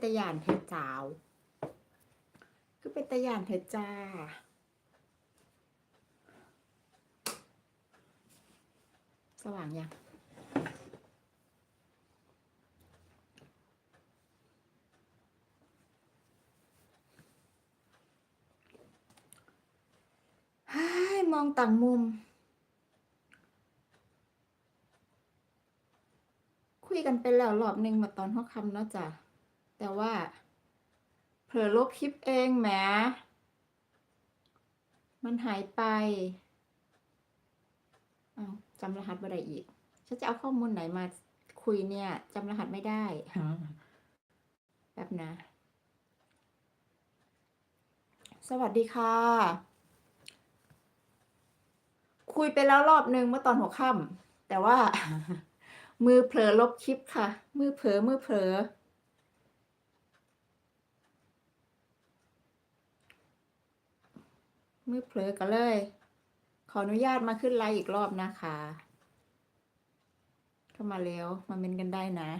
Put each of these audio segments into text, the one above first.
เป็นตะยานเธอจาวคือเป็นตะยานเธอจ้าสว่างยังฮ้มองต่างมุม คุยกันไปแล้วรอบหนึ่งมาตอนหัวค่ำเนาะจ้ะ แต่ว่าเผลอลบคลิปเองแหมมันหายไปอ้าจำรหัสไม่ได้อีก ฉันจะเอาข้อมูลไหนมาคุยเนี่ยจำรหัสไม่ได้แป๊บนะ สวัสดีค่ะ คุยไปแล้วรอบนึงเมื่อตอนหัวค่ำแต่ว่า มือเผลอลบคลิปค่ะ มือเผลอมือเผลอ มือเผลอกันเลย ขออนุญาตมาขึ้นไลฟ์อีกรอบนะคะ เข้ามาแล้วมาเมนกันได้นะ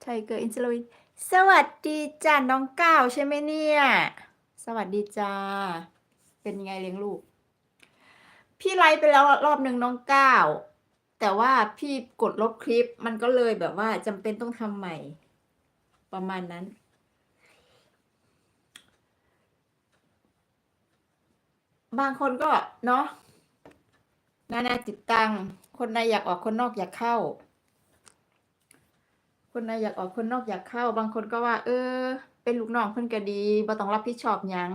ไทเกอร์อินสลวินสวัสดีจ้าน้องก้าวใช่ไหมเนี่ย สวัสดีจ้า เป็นยังไงเลี้ยงลูก พี่ไลฟ์ไปแล้วรอบหนึ่งน้องก้าวแต่ว่าพี่กดลบคลิปมันก็เลยแบบว่าจำเป็นต้องทำใหม่ ประมาณนั้น บางคนก็เนาะนานาจิตตัง คนในอยากออกคนนอกอยากเข้า คนในอยากออกคนนอกอยากเข้า บางคนก็ว่า เออ เป็นลูกน้องเพิ่นก็ดีบ่ต้องรับผิดชอบหยัง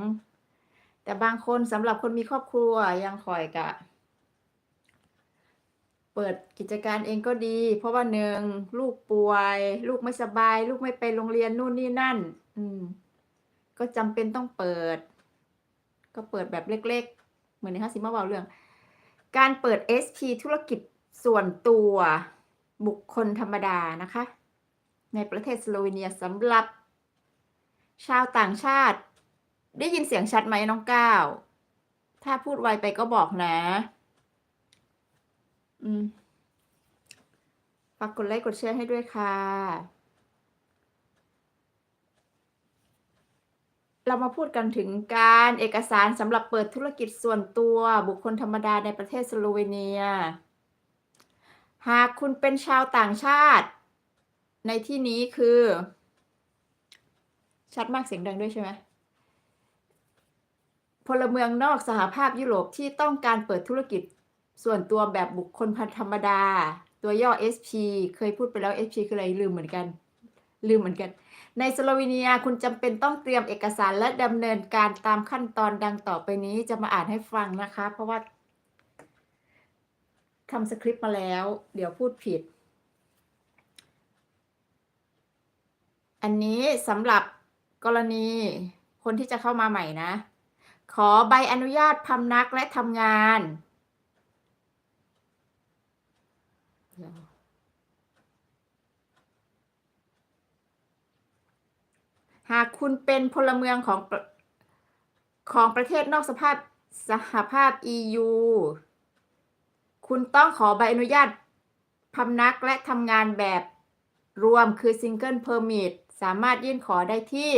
แต่บางคนสำหรับคนมีครอบครัวยังคอยกะ เปิดกิจการเองก็ดี เพราะว่าหนึ่งลูกป่วย ลูกไม่สบาย ลูกไม่ไปโรงเรียนนู่นนี่นั่น อืม ก็จำเป็นต้องเปิด ก็เปิดแบบเล็ก ๆ เหมือนในฮัสซิมาเวาเรื่อง การเปิด SP ธุรกิจส่วนตัวบุคคลธรรมดานะคะ ในประเทศสโลวีเนียสำหรับ ชาวต่างชาติ ได้ยินเสียงชัดไหมน้องก้าวถ้าพูดไวไปก็บอกนะ อืมฝากกดไลค์กดแชร์ให้ด้วยค่ะ เรามาพูดกันถึงการเอกสารสำหรับเปิดธุรกิจส่วนตัวบุคคลธรรมดาในประเทศสโลเวเนีย หากคุณเป็นชาวต่างชาติ ในที่นี้คือ ชัดมากเสียงดังด้วยใช่ไหมพลเมืองนอกสหภาพยุโรปที่ต้องการเปิดธุรกิจส่วนตัวแบบบุคคลธรรมดา ตัวย่อ SP เคยพูดไปแล้ว SP คืออะไรลืมเหมือนกัน ลืมเหมือนกัน ในสโลวีเนียคุณจำเป็นต้องเตรียมเอกสารและดำเนินการตามขั้นตอนดังต่อไปนี้จะมาอ่านให้ฟังนะคะ เพราะว่าทำสคริปต์มาแล้ว เดี๋ยวพูดผิด อันนี้สำหรับกรณีคนที่จะเข้ามาใหม่นะ ขอใบอนุญาตพำนักและทำงานเดี๋ยว หากคุณเป็นพลเมืองของของประเทศนอกสภาพสหภาพ EU คุณต้องขอใบอนุญาตพำนักและทำงานแบบรวมคือ Single Permit สามารถยื่นขอได้ที่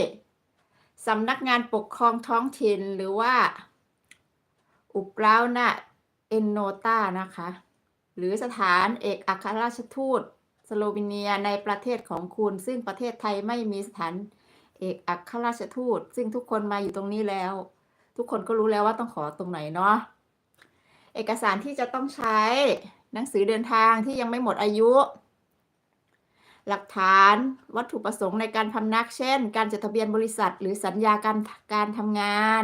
สำนักงานปกครองท้องถิ่นหรือว่า อุปรานะเอนโนตานะคะ หรือสถานเอกอัครราชทูตสโลวีเนียในประเทศของคุณ ซึ่งประเทศไทยไม่มีสถานเเอกอัครราชทูต ซึ่งทุกคนมาอยู่ตรงนี้แล้ว ทุกคนก็รู้แล้วว่าต้องขอตรงไหนเนาะเอกสารที่จะต้องใช้หนังสือเดินทางที่ยังไม่หมดอายุ หลักฐานวัตถุประสงค์ในการพำนักเช่น การจดทะเบียนบริษัท หรือสัญญาการการทำงาน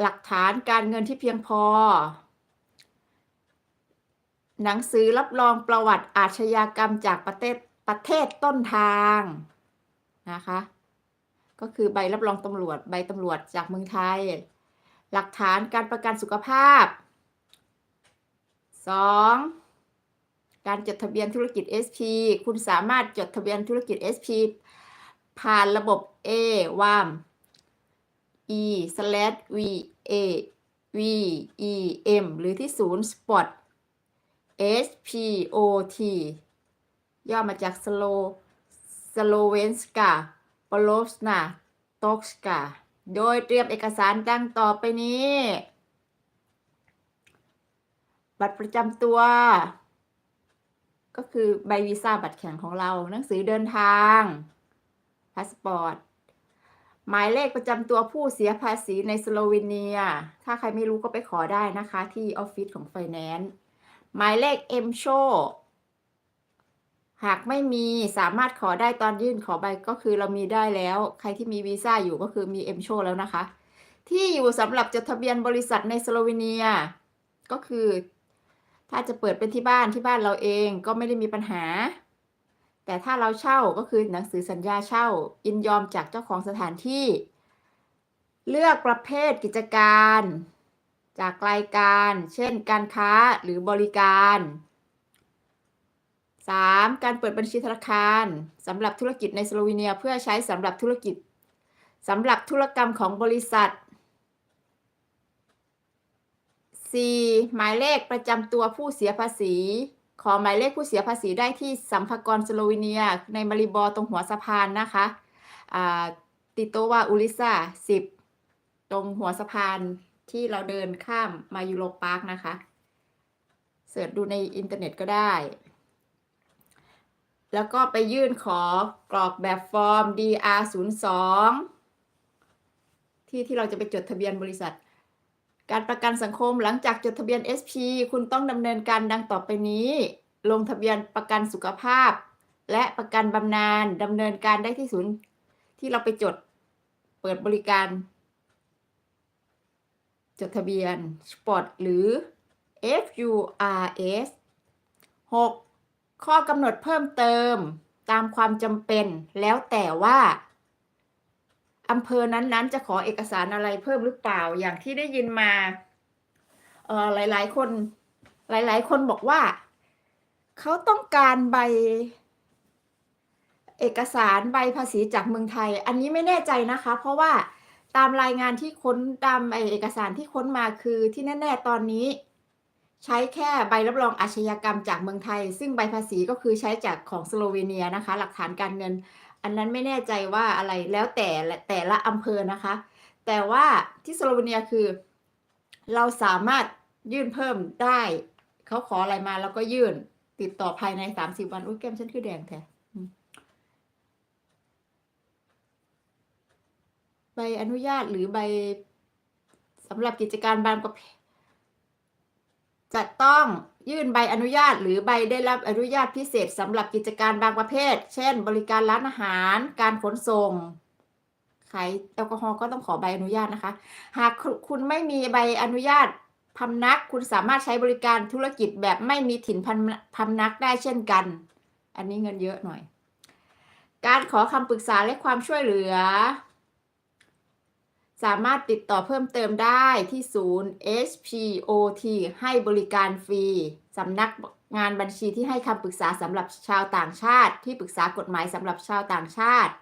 หลักฐานการเงินที่เพียงพอ หนังสือรับรองประวัติอาชญากรรมจากประเทศประเทศต้นทาง นะคะ ก็คือใบรับรองตำรวจใบตำรวจจากเมืองไทย หลักฐานการประกันสุขภาพ 2. การจดทะเบียนธุรกิจ SP คุณสามารถจดทะเบียนธุรกิจ SP ผ่านระบบ A WAM E slash V A V E M หรือที่ศูนย์ Spot S P O T ย่อมาจาก Slow สโลเวนสกาปโลสนาตกสกาโดยเตรียมเอกสารดังต่อไปนี้ บัตรประจำตัว ก็คือใบวีซ่าบัตรแข็งของเรา หนังสือเดินทางพาสปอร์ตหมายเลขประจำตัวผู้เสียภาษีในสโลวีเนีย ถ้าใครไม่รู้ก็ไปขอได้นะคะที่ออฟฟิศของไฟแนนซ์ หมายเลขเอ็มโช หากไม่มีสามารถขอได้ตอนยื่นขอใบก็คือเรามีได้แล้ว ใครที่มีวีซ่าอยู่ก็คือมีเอ็มโชแล้วนะคะ ที่อยู่สำหรับจดทะเบียนบริษัทในสโลวีเนีย ก็คือ ถ้าจะเปิดเป็นที่บ้านที่บ้านเราเองก็ไม่ได้มีปัญหา แต่ถ้าเราเช่าก็คือหนังสือสัญญาเช่ายินยอมจากเจ้าของสถานที่ เลือกประเภทกิจการ จากรายการ เช่น การค้าหรือบริการ 3. การเปิดบัญชีธนาคารสำหรับธุรกิจในสโลวีเนียเพื่อใช้สำหรับธุรกิจสำหรับธุรกรรมของบริษัท 4. หมายเลขประจำตัวผู้เสียภาษี ขอหมายเลขผู้เสียภาษีได้ที่สัมภากรสโลวีเนีย ในมาริบอร์ตรงหัวสะพานนะคะติโตวาอุลิซา10 ตรงหัวสะพานที่เราเดินข้ามมายูโรพาร์คนะคะ เสิร์ชดูในอินเทอร์เน็ตก็ได้ แล้วก็ไปยื่นขอกรอกแบบฟอร์ม DR02 ที่ที่เราจะไปจดทะเบียนบริษัท การประกันสังคมหลังจากจดทะเบียน SP คุณต้องดำเนินการดังต่อไปนี้ ลงทะเบียนประกันสุขภาพ และประกันบำนาญดำเนินการได้ที่ศูนย์ที่เราไปจดเปิดบริการ จดทะเบียนสปอร์ตหรือ FURS 6. ข้อกำหนดเพิ่มเติมตามความจำเป็น แล้วแต่ว่าอำเภอนั้นๆ จะขอเอกสารอะไรเพิ่มหรือเปล่าอย่างที่ได้ยินมาเออหลายๆ คนหลายๆ คนบอกว่าเขาต้องการใบเอกสารใบภาษีจากเมืองไทย อันนี้ไม่แน่ใจนะคะ เพราะว่าตามรายงานที่ค้นตามไอเอกสารที่ค้นมาคือที่แน่ ๆ ตอนนี้ ใช้แค่ใบรับรองอาชญากรรมจากเมืองไทย ซึ่งใบภาษีก็คือใช้จากของสโลวีเนียนะคะ หลักฐานการเงิน อันนั้นไม่แน่ใจว่าอะไรแล้วแต่แต่ละอำเภอนะคะ แต่ว่าที่สโลวีเนียคือ เราสามารถยื่นเพิ่มได้เขาขออะไรมาแล้วก็ยื่นติดต่อภายในสามสิบวันอุ้ยแก้มฉันคือแดงแท้ใบอนุญาตหรือใบสำหรับกิจการบางประเภท จะต้องยื่นใบอนุญาตหรือใบได้รับอนุญาตพิเศษสำหรับกิจการบางประเภท เช่น บริการร้านอาหาร การขนส่ง ขายแอลกอฮอล์ก็ต้องขอใบอนุญาตนะคะ หากคุณไม่มีใบอนุญาตพำนัก คุณสามารถใช้บริการธุรกิจแบบไม่มีถิ่นพำพำนักได้เช่นกัน อันนี้เงินเยอะหน่อย การขอคำปรึกษาและความช่วยเหลือ สามารถติดต่อเพิ่มเติมได้ที่ศูนย์ HPOT ให้บริการฟรีสำนักงานบัญชีที่ให้คำปรึกษาสำหรับชาวต่างชาติ ที่ปรึกษากฎหมายสำหรับชาวต่างชาติ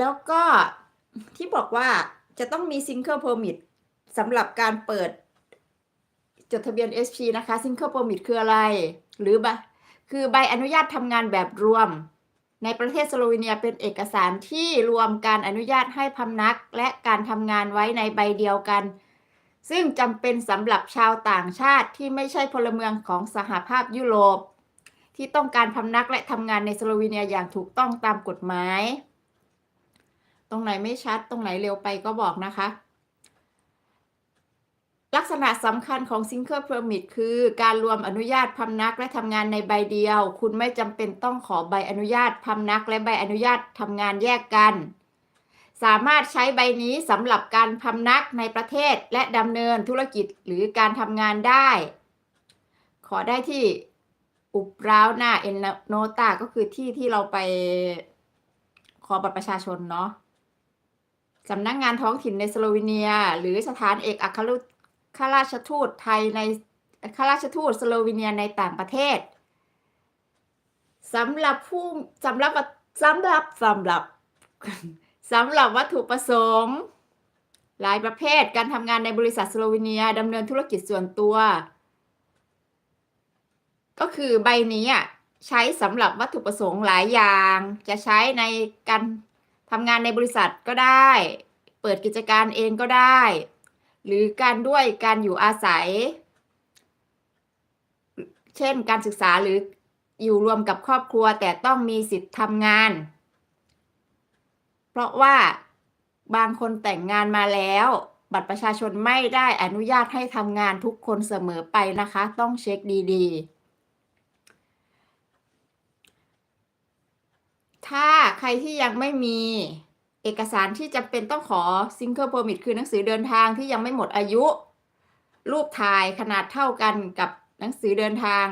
แล้วก็ที่บอกว่าจะต้องมี Single Permit สำหรับการเปิดจดทะเบียน SP นะคะ Single Permit คืออะไร หรือบคือใบอนุญาตทำงานแบบรวม ในประเทศสโลวีเนียเป็นเอกสารที่รวมการอนุญาตให้พำนักและการทำงานไว้ในใบเดียวกัน ซึ่งจำเป็นสำหรับชาวต่างชาติที่ไม่ใช่พลเมืองของสหภาพยุโรป ที่ต้องการพำนักและทำงานในสโลวีเนียอย่างถูกต้องตามกฎหมาย ตรงไหนไม่ชัดตรงไหนเร็วไปก็บอกนะคะ กษณะสำคัญของ Single Permit คือการรวมอนุญาตพำนักและทำงานในใบเดียว คุณไม่จำเป็นต้องขอใบอนุญาตพำนักและใบอนุญาตทำงานแยกกัน สามารถใช้ใบนี้สำหรับการพำนักในประเทศและดำเนินธุรกิจหรือการทำงานได้ ขอได้ที่อุปราวหน้าเอ็นโนตาก็คือที่ที่เราไปขอบัตรประชาชนเนาะสำนักงานท้องถิ่นในสโลวีเนีย หรือสถานเอกอัคร ข้าราชทูตไทยในข้าราชทูตสโลวีเนียในต่างประเทศสำหรับผู้สำหรับสำหรับสำหรับสำหรับวัตถุประสงค์ หลายประเภทการทำงานในบริษัทสโลวีเนียดำเนินธุรกิจส่วนตัว ก็คือใบนี้อะใช้สำหรับวัตถุประสงค์หลายอย่าง จะใช้ในการทำงานในบริษัทก็ได้ เปิดกิจการเองก็ได้ หรือการด้วยการอยู่อาศัย เช่นการศึกษาหรืออยู่รวมกับครอบครัวแต่ต้องมีสิทธิ์ทำงาน เพราะว่าบางคนแต่งงานมาแล้ว บัตรประชาชนไม่ได้อนุญาตให้ทำงานทุกคนเสมอไปนะคะ ต้องเช็คดีๆ ถ้าใครที่ยังไม่มี เอกสารที่จำเป็นต้องขอ Single Permit คือหนังสือเดินทางที่ยังไม่หมดอายุ รูปถ่ายขนาดเท่ากันกับหนังสือเดินทาง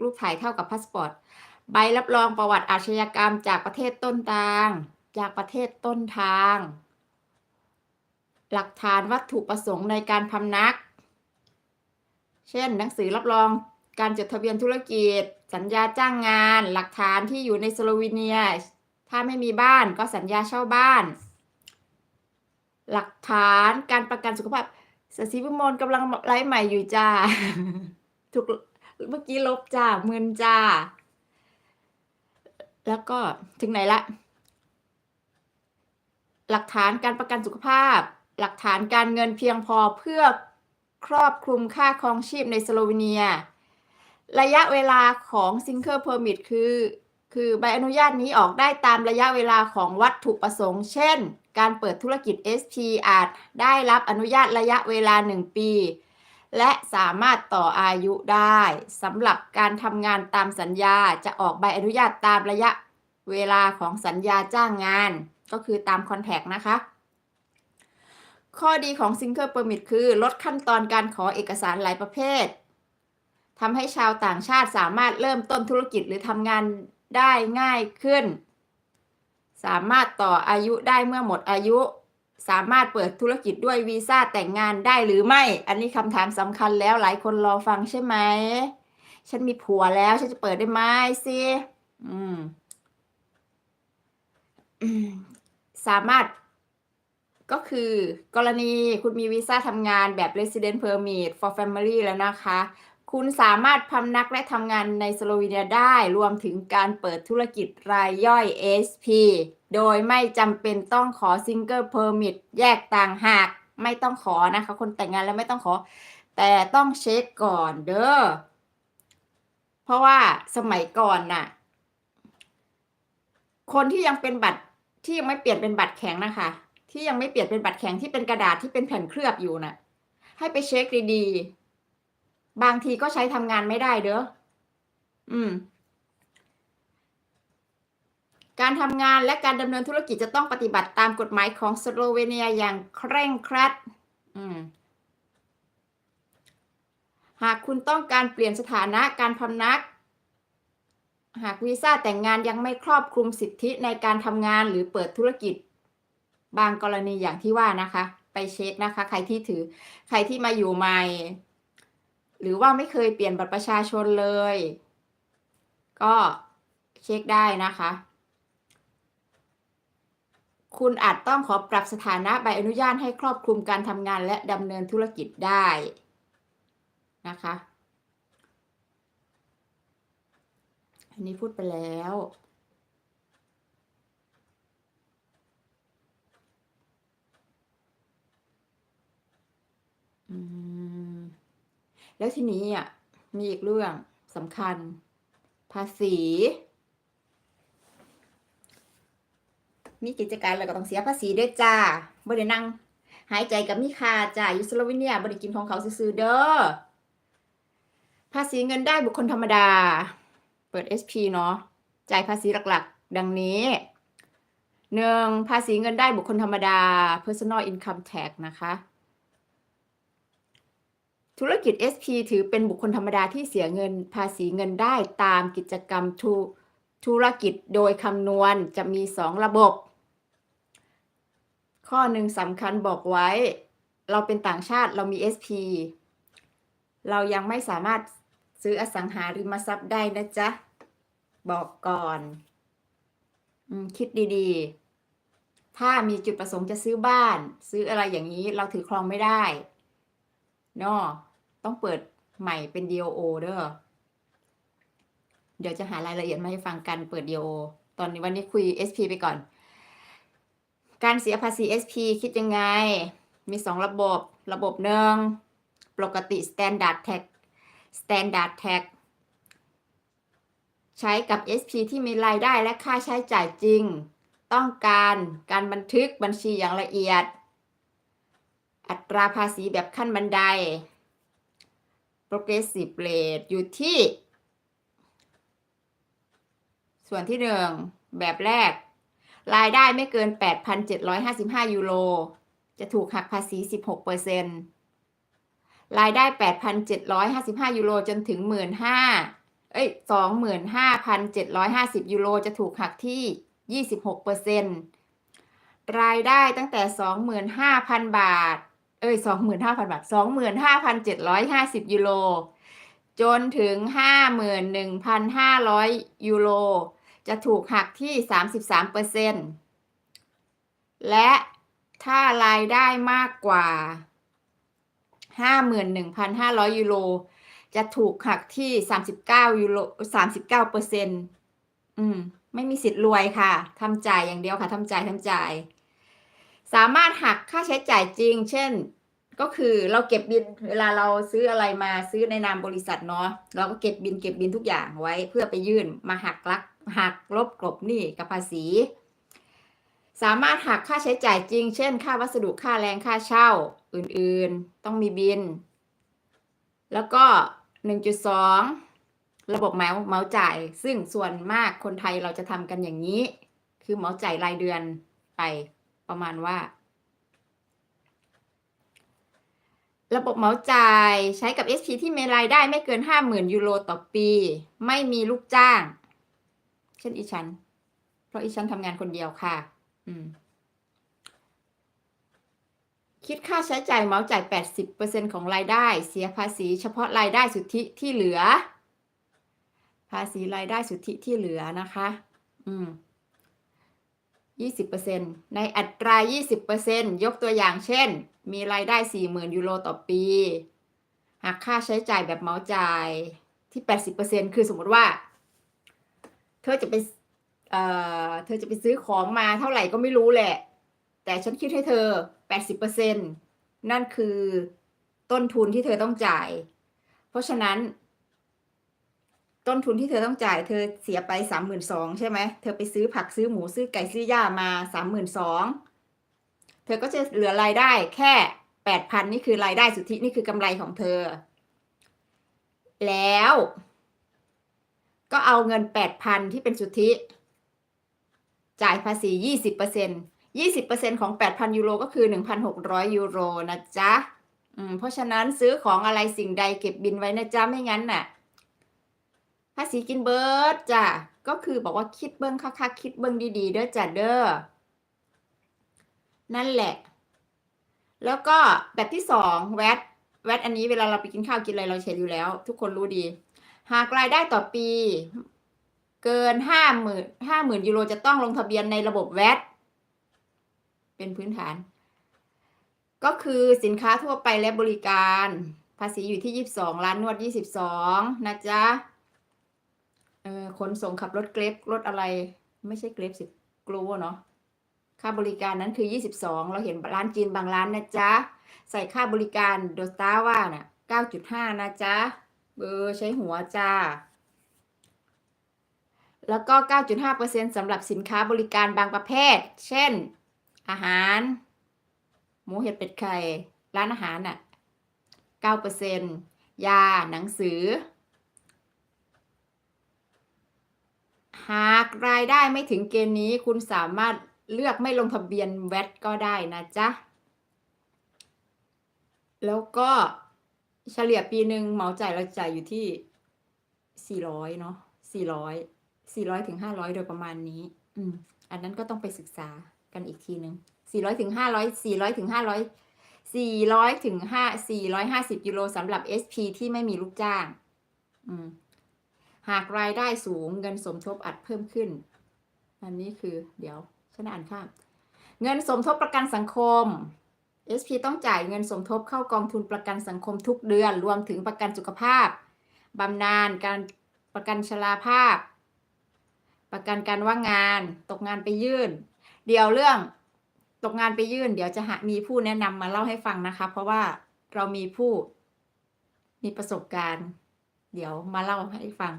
รูปถ่ายเท่ากับพาสปอร์ตใบรับรองประวัติอาชญากรรมจากประเทศต้นทาง จากประเทศต้นทาง หลักฐานวัตถุประสงค์ในการพำนัก เช่น หนังสือรับรองการจดทะเบียนธุรกิจ สัญญาจ้างงาน หลักฐานที่อยู่ในสโลวีเนีย ถ้าไม่มีบ้านก็สัญญาเช่าบ้าน หลักฐานการประกันสุขภาพสศิวิมลกำลังไลฟ์ใหม่อยู่จ้าถูกเมื่อกี้ลบจ้ามึนจ้า แล้วก็ถึงไหนละ หลักฐานการประกันสุขภาพ หลักฐานการเงินเพียงพอเพื่อครอบคลุมค่าครองชีพในสโลวีเนีย ระยะเวลาของ Single Permit คือ คือใบอนุญาตนี้ออกได้ตามระยะเวลาของวัตถุประสงค์ เช่น การเปิดธุรกิจ SP อาจได้รับอนุญาตระยะเวลา 1 ปี และสามารถต่ออายุได้สำหรับการทำงานตามสัญญาจะออกใบอนุญาตตามระยะเวลาของสัญญาจ้างงาน ก็คือตามคอนแทคนะคะ ข้อดีของ Single Permit คือลดขั้นตอนการขอเอกสารหลายประเภททำให้ชาวต่างชาติสามารถเริ่มต้นธุรกิจหรือทำงาน ได้ง่ายขึ้น สามารถต่ออายุได้เมื่อหมดอายุ สามารถเปิดธุรกิจด้วยวีซ่าแต่งงานได้หรือไม่ อันนี้คำถามสำคัญแล้วหลายคนรอฟังใช่ไหม ฉันมีผัวแล้วฉันจะเปิดได้ไหมสิอืม สามารถก็คือกรณีคุณมีวีซ่าทำงานแบบ Resident Permit for Family แล้วนะคะ คุณสามารถพำนักและทำงานในสโลวีเนียได้รวมถึงการเปิดธุรกิจรายย่อย SP โดยไม่จำเป็นต้องขอ Single Permit แยกต่างหากไม่ต้องขอนะคะ คนแต่งงานแล้วไม่ต้องขอ แต่ต้องเช็คก่อนเด้อเพราะว่าสมัยก่อนน่ะ คนที่ยังเป็นบัตรที่ยังไม่เปลี่ยนเป็นบัตรแข็งนะคะ ที่ยังไม่เปลี่ยนเป็นบัตรแข็งที่เป็นกระดาษที่เป็นแผ่นเคลือบอยู่น่ะ ให้ไปเช็คดีๆ บางทีก็ใช้ทำงานไม่ได้เด้อ อืม การทำงานและการดำเนินธุรกิจจะต้องปฏิบัติตามกฎหมายของสโลเวเนียอย่างเคร่งครัด อืมหากคุณต้องการเปลี่ยนสถานะการพำนัก หากวีซ่าแต่งงานยังไม่ครอบคลุมสิทธิในการทำงานหรือเปิดธุรกิจ บางกรณีอย่างที่ว่านะคะ ไปเช็คนะคะ ใครที่ถือใครที่มาอยู่ใหม่ หรือว่าไม่เคยเปลี่ยนบัตรประชาชนเลย ก็เช็คได้นะคะ คุณอาจต้องขอปรับสถานะใบอนุญาตให้ครอบคลุมการทำงานและดำเนินธุรกิจได้นะคะ อันนี้พูดไปแล้ว แล้วทีนี้อะมีอีกเรื่องสำคัญ ภาษี มีกิจการแล้วก็ต้องเสียภาษีด้วยจ้าบ่ได้นั่ง หายใจกับมีค่าจ้าอยู่สโลวีเนียบ่ได้กินของเขาซื่อเด้อภาษีเงินได้บุคคลธรรมดา เปิด SP เนาะจ่ายภาษีหลักๆ ดังนี้หนึ่งภาษีเงินได้บุคคลธรรมดา personal income tax นะคะ ธุรกิจ SP ถือเป็นบุคคลธรรมดาที่เสียเงินภาษีเงินได้ตามกิจกรรมธุธุรกิจโดยคำนวณจะมี 2 ระบบ ข้อหนึ่งสำคัญบอกไว้ เราเป็นต่างชาติเรามี SP เรายังไม่สามารถซื้ออสังหาริมทรัพย์ได้นะจ๊ะ บอกก่อนอคิดดีๆ ถ้ามีจุดประสงค์จะซื้อบ้าน ซื้ออะไรอย่างนี้เราถือครองไม่ได้เนาะ ต้องเปิดใหม่เป็น DOO เด้อ เดี๋ยวจะหารายละเอียดมาให้ฟังกันเปิดดีโอตอนนี้วันนี้คุย SP ไปก่อน การเสียภาษี SP คิดยังไง มีสองระบบ ระบบหนึ่งปกติ Standard Tax Standard Tax ใช้กับ SP ที่มีรายได้และค่าใช้จ่ายจริง ต้องการการบันทึกบัญชีอย่างละเอียด อัตราภาษีแบบขั้นบันได progressive rate อยู่ที่ ส่วนที่หนึ่งแบบแรก รายได้ไม่เกิน 8,755 ยูโร จะถูกหักภาษี 16%รายได้ 8,755 ยูโร จนถึง 15,000เอ้ย25,750 ยูโร จะถูกหักที่ 26%รายได้ตั้งแต่ 25,000 บาท เอ้ยสองหมื่นห้าพันบาทสองหมื่นห้าพันเจ็ดร้อยห้าสิบยูโรจนถึงห้าหมื่นหนึ่งพันห้าร้อยยูโรจะถูกหักที่สามสิบสามเปอร์เซ็นต์และถ้ารายได้มากกว่าห้าหมื่นหนึ่งพันห้าร้อยยูโรจะถูกหักที่สามสิบเก้ายูโรสามสิบเก้าเปอร์เซ็นต์อืม ไม่มีสิทธิ์รวยค่ะทำใจอย่างเดียวค่ะทำใจทำใจ สามารถหักค่าใช้จ่ายจริง เช่น ก็คือเราเก็บบินเวลาเราซื้ออะไรมาซื้อในนามบริษัทเนาะเราก็เก็บบินเก็บบินทุกอย่างไว้ เพื่อไปยื่นมาหักลักหักลบกลบหนี้กับภาษี สามารถหักค่าใช้จ่ายจริง เช่น ค่าวัสดุค่าแรงค่าเช่าอื่นๆ ต้องมีบิน แล้วก็ 1.2 ระบบเหมาเหมาจ่าย ซึ่งส่วนมากคนไทยเราจะทำกันอย่างนี้ คือเหมาจ่ายรายเดือนไป ประมาณว่า ระบบเหมาจ่ายใช้กับ SP ที่มีรายได้ไม่เกิน 50,000 ยูโรต่อปี ไม่มีลูกจ้าง เช่นอีฉัน เพราะอีฉันทำงานคนเดียวค่ะ อืมคิดค่าใช้จ่ายเหมาจ่าย 80%ของรายได้ เสียภาษี เฉพาะรายได้สุทธิที่เหลือ ภาษีรายได้สุทธิที่เหลือนะคะ อืม 20%ในอัตรา 20%ยกตัวอย่างเช่น มีรายได้ 40,000 ยูโรต่อปีหักค่าใช้จ่ายแบบเมาจ่ายที่ 80%คือสมมติว่า เธอจะไปเอ่อเธอจะไปซื้อของมาเท่าไหร่ก็ไม่รู้แหละ แต่ฉันคิดให้เธอ 80%นั่นคือต้นทุนที่เธอต้องจ่าย เพราะฉะนั้น ต้นทุนที่เธอต้องจ่ายเธอเสียไป32,000ใช่ไหมเธอไปซื้อผักซื้อหมูซื้อไก่ซื้อหญ้ามา32,000เธอก็จะเหลือรายได้แค่8,000นี่คือรายได้สุทธินี่คือกำไรของเธอ แล้ว ก็เอาเงิน8,000ที่เป็นสุทธิ จ่ายภาษี20% 20%ของ8,000ยูโรก็คือ1,600ยูโรนะจ๊ะ อืม เพราะฉะนั้นซื้อของอะไรสิ่งใดเก็บบินไว้นะจ๊ะ ไม่งั้นน่ะ ภาษีกินเบิร์ดจ้ะก็คือบอกว่าคิดเบิ้งคักๆคิดเบิ้งดีๆเด้อจ้ะเด้อนั่นแหละ แล้วก็แบบที่สองแวดแวดอันนี้เวลาเราไปกินข้าวกินอะไรเราเช็ดอยู่แล้ว ทุกคนรู้ดี หากรายได้ต่อปี เกินห้าหมื่นห้าหมื่นยูโรจะต้องลงทะเบียนในระบบแวดเป็นพื้นฐาน ก็คือสินค้าทั่วไปและบริการ ภาษีอยู่ที่ยี่สิบสองล้านนวดยี่สิบสองนะจ๊ะ ออขนส่งขับรถเกรฟรถอะไร ไม่ใช่เกรฟสิกลัวเนาะค่าบริการนั้นคือ 22 เราเห็นร้านจีนบางร้านนะจ๊ะ ใส่ค่าบริการโดสตาว่าน่ะ9.5 นะจ๊ะ เบอร์ใช้หัวจ้า แล้วก็ 9.5%สำหรับสินค้าบริการบางประเภท เช่น อาหาร หมูเห็ดเป็ดไข่ ร้านอาหารน่ะ9%ยาหนังสือ หากรายได้ไม่ถึงเกณฑ์นี้คุณสามารถเลือกไม่ลงทะเบียนแวดก็ได้นะจ๊ะ แล้วก็เฉลี่ยปีหนึ่งเหมาจ่ายเราจ่ายอยู่ที่400เนาะ400 400ถึง500โดยประมาณนี้ อืม อันนั้นก็ต้องไปศึกษากันอีกทีหนึ่ง400ถึง500 400ถึง500 400ถึง5 450ยูโรสำหรับ SP ที่ไม่มีลูกจ้าง อืม หากรายได้สูงเงินสมทบอาจเพิ่มขึ้น อันนี้คือเดี๋ยวฉันอ่านข้ามเงินสมทบประกันสังคม SP ต้องจ่ายเงินสมทบเข้ากองทุนประกันสังคมทุกเดือน รวมถึงประกันสุขภาพบำนาญการปประกันชราภาพ ประกันการว่างงาน ตกงานไปยื่น เดี๋ยวเรื่องตกงานไปยื่น เดี๋ยวจะหามีผู้แนะนำมาเล่าให้ฟังนะคะ เพราะว่าเรามีผู้มีประสบการณ์ เดี๋ยวมาเล่าให้ฟัง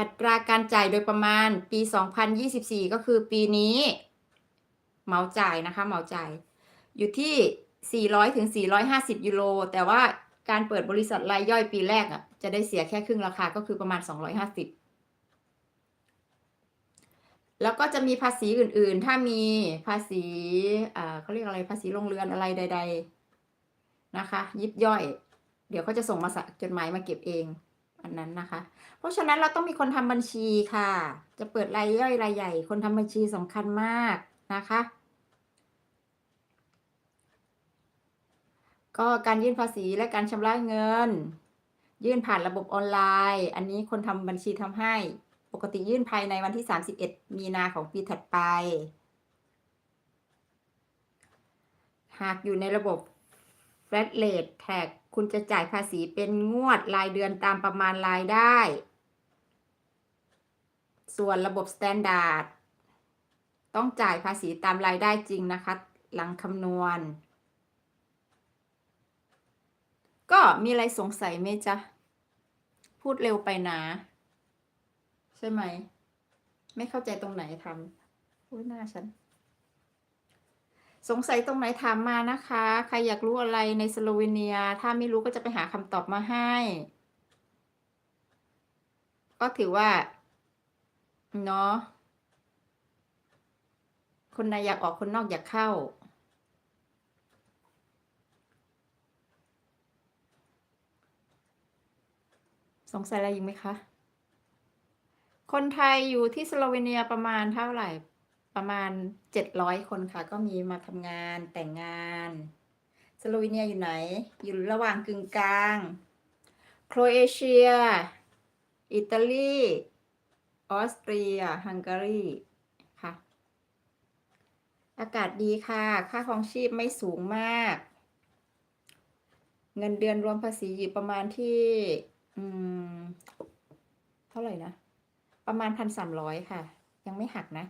อัตราการจ่ายโดยประมาณปี 2024 ก็คือปีนี้เหมาจ่ายนะคะเหมาจ่าย อยู่ที่ 400ถึง450 ยูโร แต่ว่าการเปิดบริษัทรายย่อยปีแรกอะจะได้เสียแค่ครึ่งราคาก็คือประมาณ 250 แล้วก็จะมีภาษีอื่นๆ ถ้ามีภาษีอ่าเขาเรียกอะไรภาษีโรงเรือนอะไรใด ๆ นะคะ ยิบย่อย เดี๋ยวเขาจะส่งมาสะจดหมายมาเก็บเองอันนั้นนะคะ เพราะฉะนั้นเราต้องมีคนทำบัญชีค่ะ จะเปิดรายย่อยรายใหญ่ คนทำบัญชีสำคัญมากนะคะ ก็การยื่นภาษีและการชำระเงิน ยื่นผ่านระบบออนไลน์ อันนี้คนทำบัญชีทำให้ปกติยื่นภายในวันที่ 31 มีนาของปีถัดไป หากอยู่ในระบบ flat rate tax คุณจะจ่ายภาษีเป็นงวดรายเดือนตามประมาณรายได้ ส่วนระบบ standard ต้องจ่ายภาษีตามรายได้จริงนะคะ หลังคำนวณ ก็มีอะไรสงสัยไหมจ๊ะ พูดเร็วไปนะ ใช่ไหม ไม่เข้าใจตรงไหนทำพูดหน้าฉัน สงสัยตรงไหนถามมานะคะ ใครอยากรู้อะไรในสโลวีเนีย ถ้าไม่รู้ก็จะไปหาคำตอบมาให้ ก็ถือว่า เนาะคนในอยากออกคนนอกอยากเข้า สงสัยอะไรอีกไหมคะ คนไทยอยู่ที่สโลวีเนียประมาณเท่าไหร่ ประมาณเจ็ดร้อยคนค่ะ ก็มีมาทำงานแต่งงานสโลวีเนียอยู่ไหน อยู่ระหว่างกึ่งกลาง โครเอเชีย อิตาลี ออสเตรีย ฮังการี ค่ะ อากาศดีค่ะ ค่าครองชีพไม่สูงมาก เงินเดือนรวมภาษีอยู่ประมาณที่อืมเท่าไหร่นะ ประมาณพันสามร้อยค่ะ ยังไม่หักนะ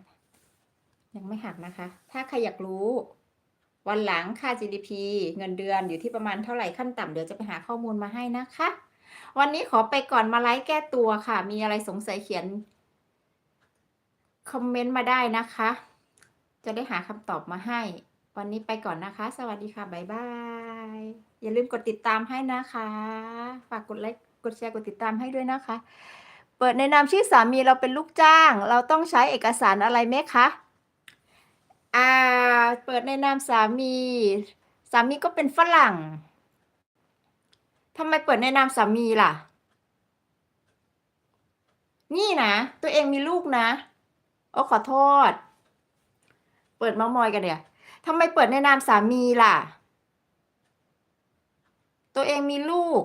ยังไม่หักนะคะ ถ้าใครอยากรู้ วันหลังค่า GDP เงินเดือนอยู่ที่ประมาณเท่าไหร่ขั้นต่ำเดี๋ยวจะไปหาข้อมูลมาให้นะคะ วันนี้ขอไปก่อนมาไลฟ์แก้ตัวค่ะ มีอะไรสงสัยเขียน คอมเมนต์มาได้นะคะ จะได้หาคำตอบมาให้ วันนี้ไปก่อนนะคะ สวัสดีค่ะ บ๊ายบาย อย่าลืมกดติดตามให้นะคะ ฝากกดไลค์กดแชร์กดติดตามให้ด้วยนะคะ เปิดในนามชื่อสามีเราเป็นลูกจ้าง เราต้องใช้เอกสารอะไรไหมคะ อ่า เปิดในนามสามี สามีก็เป็นฝรั่งทำไมเปิดในนามสามีล่ะ นี่นะ ตัวเองมีลูกนะ โอ้ขอโทษ เปิดมามอยกันเดี๋ยทำไมเปิดในนามสามีล่ะ ตัวเองมีลูก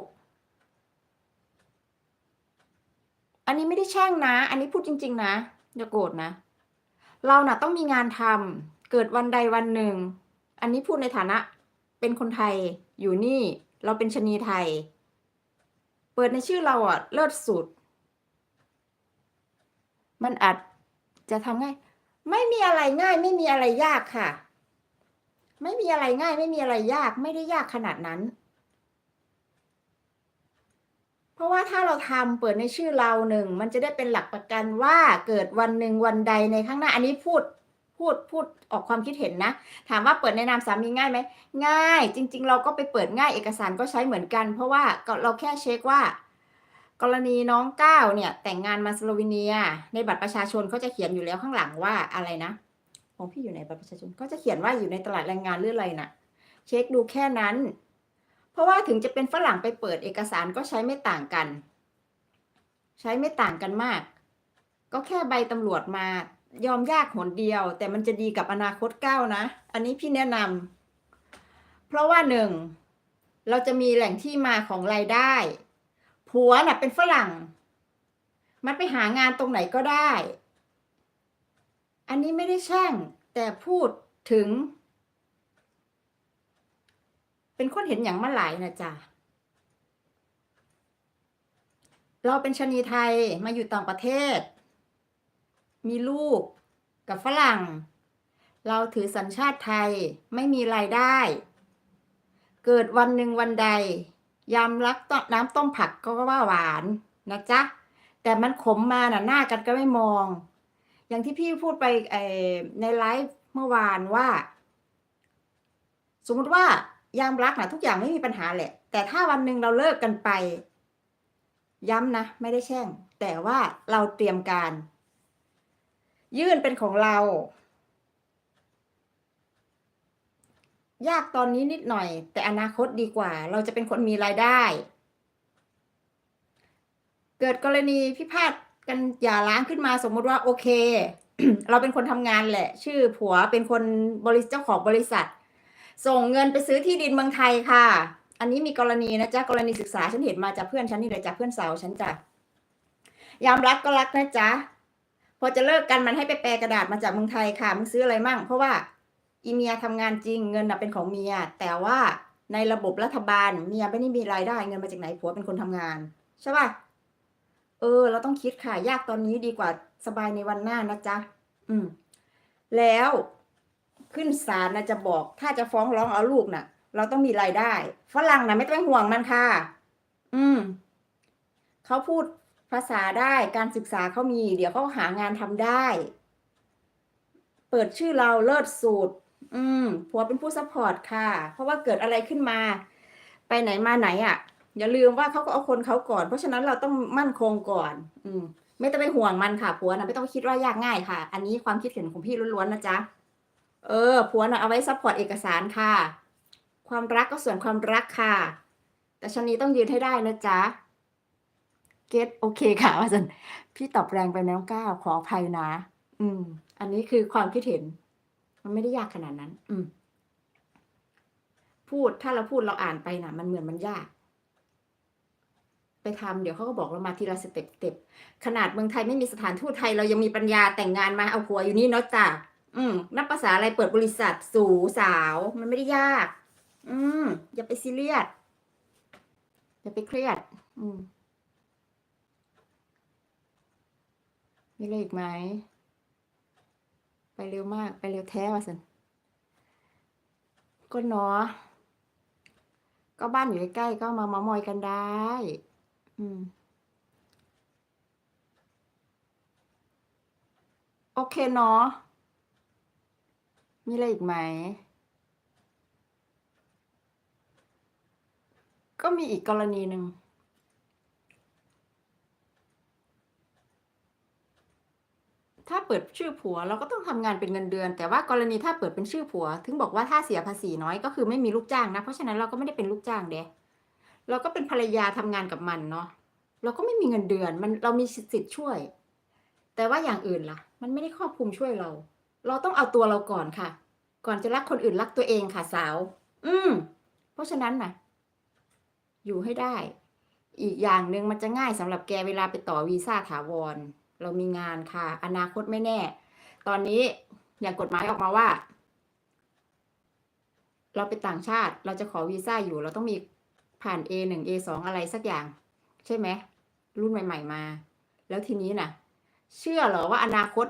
อันนี้ไม่ได้แช่งนะ อันนี้พูดจริง ๆ นะอย่าโกรธนะ เราน่ะต้องมีงานทำ เกิดวันใดวันหนึ่ง อันนี้พูดในฐานะเป็นคนไทยอยู่นี่เราเป็นชนีไทย เปิดในชื่อเราอะ เลิศสุด มันอาจจะทำง่าย ไม่มีอะไรง่าย ไม่มีอะไรยากค่ะ ไม่มีอะไรง่าย ไม่มีอะไรยาก ไม่ได้ยากขนาดนั้น เพราะว่าถ้าเราทำเปิดในชื่อเราหนึ่ง มันจะได้เป็นหลักประกันว่าเกิดวันหนึ่งวันใดในข้างหน้า อันนี้พูด พูดพูดออกความคิดเห็นนะ ถามว่าเปิดในนามสามีง่ายไหมง่าย จริง ๆ เราก็ไปเปิดง่ายเอกสารก็ใช้เหมือนกัน เพราะว่าเราแค่เช็คว่า กรณีน้องก้าวเนี่ย แต่งงานมาสโลวีเนีย ในบัตรประชาชนเขาจะเขียนอยู่แล้วข้างหลังว่าอะไรนะของพี่อยู่ในบัตรประชาชนก็จะเขียนว่าอยู่ในตลาดแรงงานหรืออะไรน่ะ เช็คดูแค่นั้น เพราะว่าถึงจะเป็นฝรั่งไปเปิดเอกสารก็ใช้ไม่ต่างกัน ใช้ไม่ต่างกันมาก ก็แค่ใบตำรวจมา ยอมยากหนเดียว แต่มันจะดีกับอนาคตก้าวนะ อันนี้พี่แนะนำเพราะว่าหนึ่งเราจะมีแหล่งที่มาของรายได้ ผัวน่ะเป็นฝรั่ง มันไปหางานตรงไหนก็ได้ อันนี้ไม่ได้แช่ง แต่พูดถึง เป็นคนเห็นอย่างมาหลายนะจ๊ะเราเป็นชนีไทยมาอยู่ต่างประเทศ มีลูกกับฝรั่ง เราถือสัญชาติไทยไม่มีรายได้ เกิดวันหนึ่งวันใดยำรักน้ำต้มผักก็ว่าหวานนะจ๊ะ แต่มันขมมาน่ะหน้ากันก็ไม่มอง อย่างที่พี่พูดไปในไลฟ์เมื่อวานว่า สมมติว่ายามรักนะทุกอย่างไม่มีปัญหาแหละ แต่ถ้าวันหนึ่งเราเลิกกันไป ย้ำนะ ไม่ได้แช่ง แต่ว่าเราเตรียมการ ยื่นเป็นของเรา ยากตอนนี้นิดหน่อย แต่อนาคตดีกว่า เราจะเป็นคนมีรายได้ เกิดกรณีพิพาทกันอย่าร้างขึ้นมาสมมติว่าโอเค เราเป็นคนทำงานแหละ ชื่อผัวเป็นคนบริเจ้าของบริษัท ส่งเงินไปซื้อที่ดินเมืองไทยค่ะ อันนี้มีกรณีนะจ๊ะกรณีศึกษาฉันเห็นมาจากเพื่อนฉันนี่เลยจากเพื่อนสาวฉันจ้ะยอมรักก็รักนะจ๊ะ พอจะเลิกกันมันให้ไปแปลกระดาษมาจากเมืองไทยค่ะมึงซื้ออะไรมั่ง เพราะว่าอีเมียทำงานจริงเงินน่ะเป็นของเมีย แต่ว่าในระบบรัฐบาลเมียไม่ได้มีรายได้เงินมาจากไหนผัวเป็นคนทำงานใช่ป่ะเออ เราต้องคิดค่ะ ยากตอนนี้ดีกว่าสบายในวันหน้านะจ๊ะอืม แล้วขึ้นศาลนะจะบอก ถ้าจะฟ้องร้องเอาลูกน่ะ เราต้องมีรายได้ฝรั่งนะไม่ต้องห่วงมันค่ะ อืมเขาพูด ภาษาได้การศึกษาเขามี เดี๋ยวเขาหางานทำได้ เปิดชื่อเราเลิศสูตร อืมผัวเป็นผู้ซัพพอร์ตค่ะ เพราะว่าเกิดอะไรขึ้นมา ไปไหนมาไหนอะ อย่าลืมว่าเขาก็เอาคนเขาก่อน เพราะฉะนั้นเราต้องมั่นคงก่อน อืมไม่ต้องไปห่วงมันค่ะผัวนะไม่ต้องคิดว่ายากง่ายค่ะ อันนี้ความคิดเห็นของพี่ล้วนๆนะจ๊ะเออผัวน่ะเอาไว้ซัพพอร์ตเอกสารค่ะ ความรักก็ส่วนความรักค่ะ แต่ชนนี้ต้องยืนให้ได้นะจ๊ะ เกตโอเคค่ะว่าสันพี่ตอบแรงไปน้องก้าวขออภัยนะ อืม อันนี้คือความคิดเห็น มันไม่ได้ยากขนาดนั้น อืม พูดถ้าเราพูดเราอ่านไปนะมันเหมือนมันยาก ไปทำเดี๋ยวเขาก็บอกเรามาทีละสเต็ปสเต็ปขนาดเมืองไทยไม่มีสถานทูตไทยเรายังมีปัญญาแต่งงานมาเอาผัวอยู่นี่เนาะจ้ะอืม นับภาษาอะไรเปิดบริษัทสูสาว มันไม่ได้ยาก อืม อย่าไปซีเรียสอย่าไปเครียด อืม มีอะไรอีกไหม ไปเร็วมาก ไปเร็วแท้มาสันก็เนาะก็บ้านอยู่ใกล้ๆก็มาเมามอยกันได้ อืม โอเคเนาะ มีอะไรอีกไหม ก็มีอีกกรณีหนึ่ง ถ้าเปิดชื่อผัวเราก็ต้องทำงานเป็นเงินเดือน แต่ว่ากรณีถ้าเปิดเป็นชื่อผัว ถึงบอกว่าถ้าเสียภาษีน้อยก็คือไม่มีลูกจ้างนะเพราะฉะนั้นเราก็ไม่ได้เป็นลูกจ้างเด้เราก็เป็นภรรยาทำงานกับมันเนาะเราก็ไม่มีเงินเดือนมันเรามีสิทธิ์ช่วย แต่ว่าอย่างอื่นล่ะ มันไม่ได้ครอบคลุมช่วยเรา เราต้องเอาตัวเราก่อนค่ะ ก่อนจะรักคนอื่นรักตัวเองค่ะสาว อืม เพราะฉะนั้นน่ะอยู่ให้ได้ อีกอย่างหนึ่งมันจะง่ายสำหรับแกเวลาไปต่อวีซ่าถาวร เรามีงานค่ะ อนาคตไม่แน่ ตอนนี้อย่างกฎหมายออกมาว่า เราไปต่างชาติเราจะขอวีซ่าอยู่ เราต้องมีผ่าน A หนึ่ง A สองอะไรสักอย่าง ใช่ไหม รุ่นใหม่ ๆ มา แล้วทีนี้น่ะ เชื่อเหรอว่าอนาคต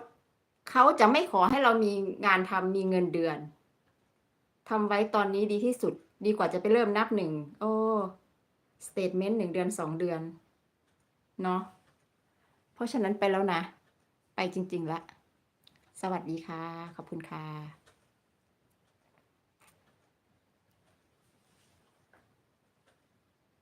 เขาจะไม่ขอให้เรามีงานทำมีเงินเดือนทำไว้ตอนนี้ดีที่สุด ดีกว่าจะไปเริ่มนับหนึ่งโอ้สเตทเมนต์หนึ่งเดือนสองเดือน เนาะ ราะฉะนั้นไปแล้วนะ ไปจริงๆละ สวัสดีค่ะ ขอบคุณค่ะ